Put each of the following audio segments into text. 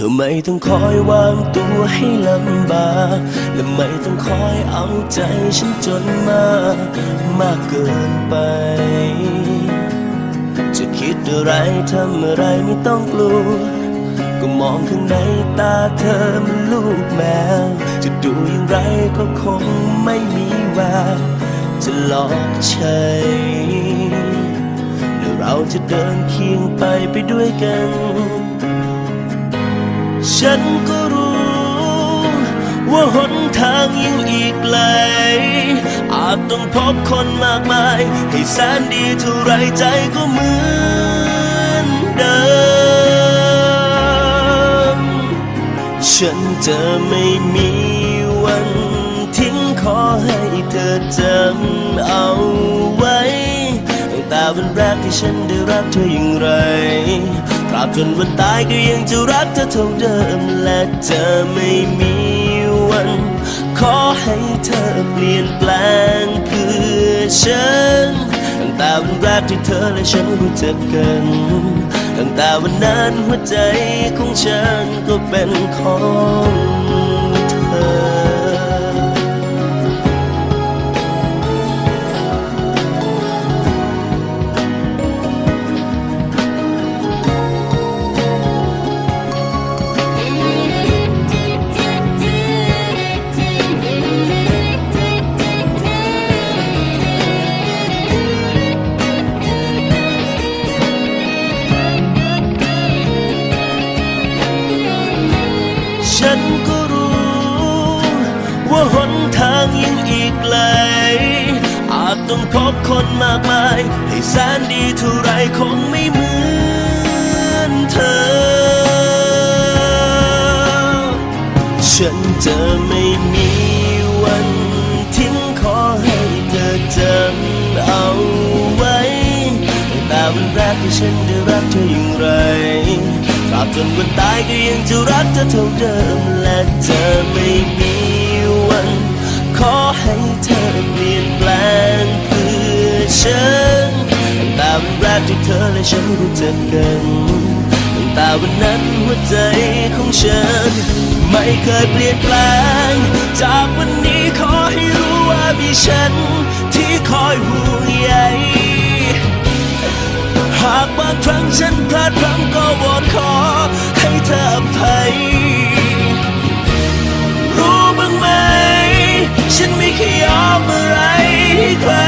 ธอไม่ต้องคอยวางตัวให้ลำบากและไม่ต้องคอยเอาใจฉันจนมากมากเกินไป จะคิดอะไรทำอะไรไม่ต้องกลัว ก็มองข้างในตาเธอมันลูกแมว จะดูอย่างไรก็คงไม่มีแววจะหลอกใช้แล้วเราจะเดินเคียงไปไปด้วยกัน ฉันก็รู้ ว่าหนทางยังอีกไกล อาจต้องพบคนมากมาย ให้แสนดีเท่าไรใจก็เหมือนเดิม ฉันจะไม่มีวันทิ้งขอให้เธอจำเอา ว้ตั้งแต่วันแรกที่ฉันได้รักเธออย่างไรตราบจนวันตายก็ยังจะรักเธอเท่าเดิม และจะไม่มีวัน ขอให้เธอเปลี่ยนแปลงเพื่อฉัน ตั้งแต่วันแรกที่เธอและฉันรู้จักกัน ตั้งแต่วันนั้นหัวใจของฉันก็เป็นของเธอ ฉันก็รู้ ว่าหนทางยังอีกไกล อาจต้องพบคนมากมาย ให้แสนดีเท่าไรคงไม่เหมือนเธอ ฉันจะไม่มีวันทิ้งขอให้เธอจำเอาไว้แต่วันแรกที่ฉันได้รักเธออย่างไร บจนวันตายก็ยังจะรักเธอเท่าเดิม และจะไม่มีวัน ขอให้เธอเปลี่ยนแปลงเพื่อฉันตั้งแต่วันแรกที่เธอและฉันรู้จักกันตั้งแต่วันนั้นหัวใจของฉัน ไม่เคยเปลี่ยนแปลง จากวันนี้ขอให้รู้ว่ามีฉันที่คอยห่วงใย หากบางครั้งฉันพลาดพลั้งก็วอนขอ ให้เธออภัย รู้บ้างไหม ฉันไม่เคยยอมอะไรให้ใครใคร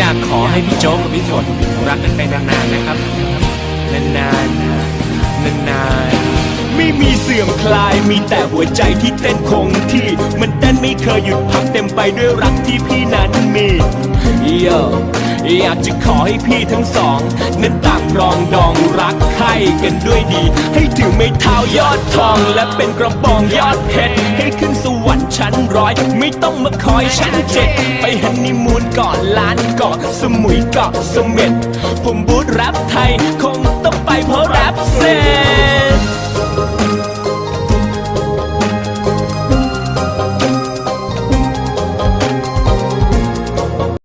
อยากขอให้พี่โจ๊กกับพี่ฝนรักกันไปนานๆนะครับ นานๆ นานๆ ไม่มีเสื่อมคลายมีแต่หัวใจที่เต้นคงที่ มันเต้นไม่เคยหยุดพักเต็มไปด้วยรักที่พี่นั้นมีโยอยากจะขอให้พี่ทั้งสอง นั้นต่างรองดอง กันด้วยดี ให้ถือไม้เท้ายอดทอง และเป็นกระบองยอดเพชรให้ขึ้นสวรรค์ชั้นร้อย ไม่ต้องมาคอยชั้นเจ็ดไปฮันนีมูนก่อนล้านเกาะสมุยเกาะสม็ดผมบูธแรปไทย คงต้องไปเพราะแรปเซ